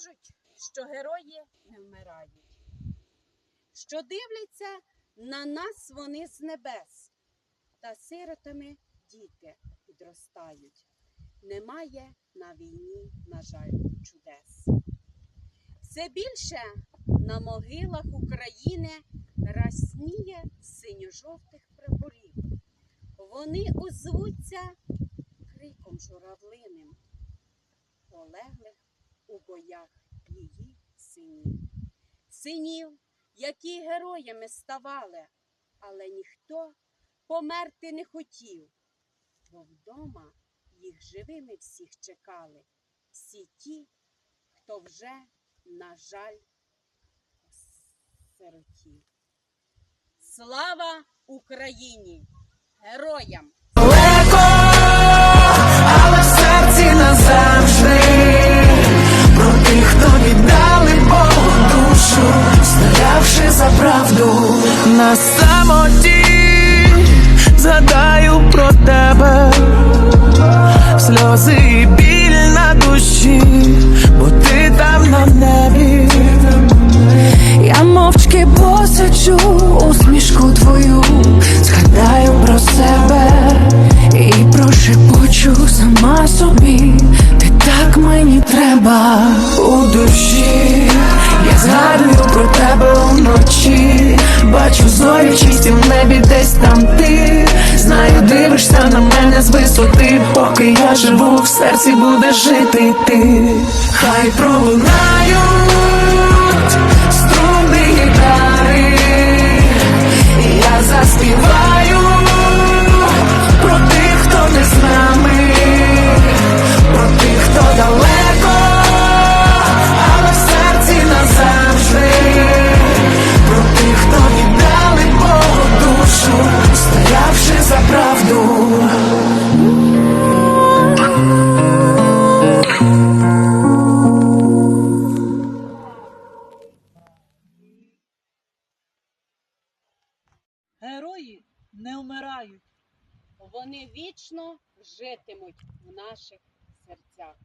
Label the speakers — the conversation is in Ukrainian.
Speaker 1: Кажуть, що герої не вмирають, що дивляться на нас вони з небес, та сиротами діти підростають. Немає на війні, на жаль, чудес. Все більше на могилах України расніє синьо-жовтих прапорів. Вони озвуться криком журавлиним, полеглих у боях її синів. Синів, які героями ставали, але ніхто померти не хотів, бо вдома їх живими всіх чекали, всі ті, хто вже, на жаль, сиротів. Слава Україні! Героям!
Speaker 2: На самоті небі, десь там ти. Знаю, дивишся на мене з висоти, поки я живу, в серці буде жити ти. Хай пролунають
Speaker 3: Герої не вмирають.
Speaker 1: Вони вічно житимуть в наших серцях.